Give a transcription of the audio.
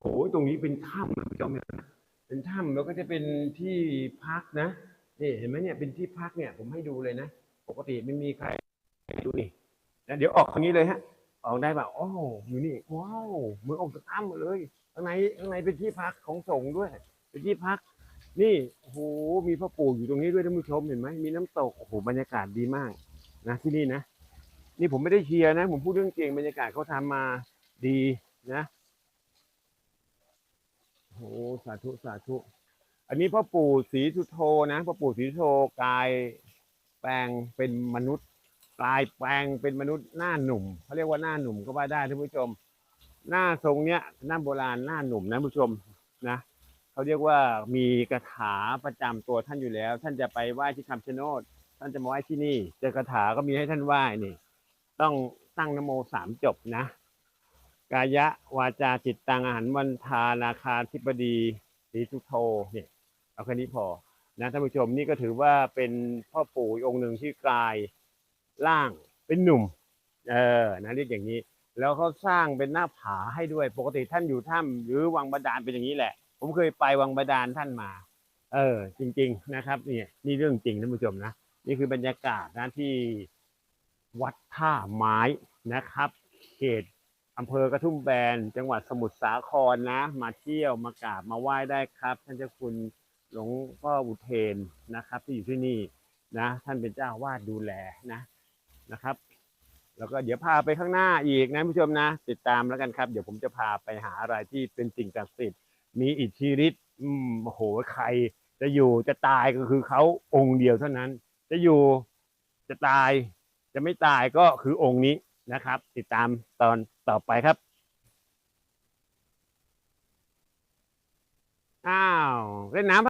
โอ้ตรงนี้เป็นถ้ำนะคุณผู้ชมเห็นไหมเป็นถ้ำแล้วก็จะเป็นที่พักนะนี่เห็นไหมเนี่ยเป็นที่พักเนี่ย ผมให้ดูเลยนะปกติไม่มีใครดูนี่นะเดี๋ยวออกทางนี้เลยฮะออกได้ป่ะโอ้อยู่นี่ว้าวเหมือนออกจากถ้ำมเลยข้างในข้างในเป็นที่พักของสงฆ์ด้วย เป็นที่พัก นี่โอ้โหมีพ่อปู่อยู่ตรงนี้ด้วยท่านผู้ชมเห็นไหมมีน้ำตกโอ้โหบรรยากาศดีมาก นะที่นี่นะนี่ผมไม่ได้เชียร์นะ ผมพูดเรื่องจริงบรรยากาศเขาทำมาดีนะ สาธุสาธุ อันนี้พ่อปู่ศรีสุโธนะพ่อปู่ศรีสุโธกลายแปลงเป็นมนุษย์กลายแปลงเป็นมนุษย์หน้าหนุ่มเขาเรียกว่าหน้าหนุ่มก็ว่าได้ท่านผู้ชม หน้าทรงเนี้ยหน้าโบราณหน้าหนุ่มนะผู้ชมนะเขาเรียกว่ามีกระถาประจำตัวท่านอยู่แล้ว ท่านจะไปไหว้ที่คำชะโนดท่านจะมาไหว้ที่นี่เจอกระถาก็มีให้ท่านไหว้นี่ ต้องตั้งนโมสามจบนะ กายะวาจาจิตตังอาหารวันทานาคาธิบดีศรีสุโธเนี่ยเอาแค่นี้พอนะท่านผู้ชมนี่ก็ถือว่าเป็นพ่อปู่องค์หนึ่งที่กลายร่างเป็นหนุ่ม เออนะเรียกอย่างนี้ แล้วเขาสร้างเป็นหน้าผาให้ด้วย ปกติท่านอยู่ถ้ำหรือวังบาดาลเป็นอย่างนี้แหละ ผมเคยไปวังบาดาลท่านมา เออ จริง ๆ นะครับนี่นี่เรื่องจริงท่านผู้ชมนะนี่คือบรรยากาศนะที่วัดท่าไม้นะครับ เขต อำเภอกระทุ่มแบน จังหวัดสมุทรสาครนะ มาเที่ยวมากราบมาไหว้ได้ครับ ท่านเจ้าคุณหลวงพ่ออุเทนนะครับ ที่อยู่ที่นี่นะ ท่านเป็นเจ้าวาดดูแลนะนะครับ แล้วก็เดี๋ยวพาไปข้างหน้าอีกนะผู้ชมนะ ติดตามแล้วกันครับ เดี๋ยวผมจะพาไปหาอะไรที่เป็นสิ่งศักดิ์สิทธิ์มีอิทธิฤทธิ์อืมโอ้โหใคร จะอยู่จะตายก็คือเขาองค์เดียวเท่านั้น จะอยู่จะตายจะไม่ตายก็คือองค์นี้ นะครับ ติดตามตอนต่อไปครับ อ้าว เล่นน้ำ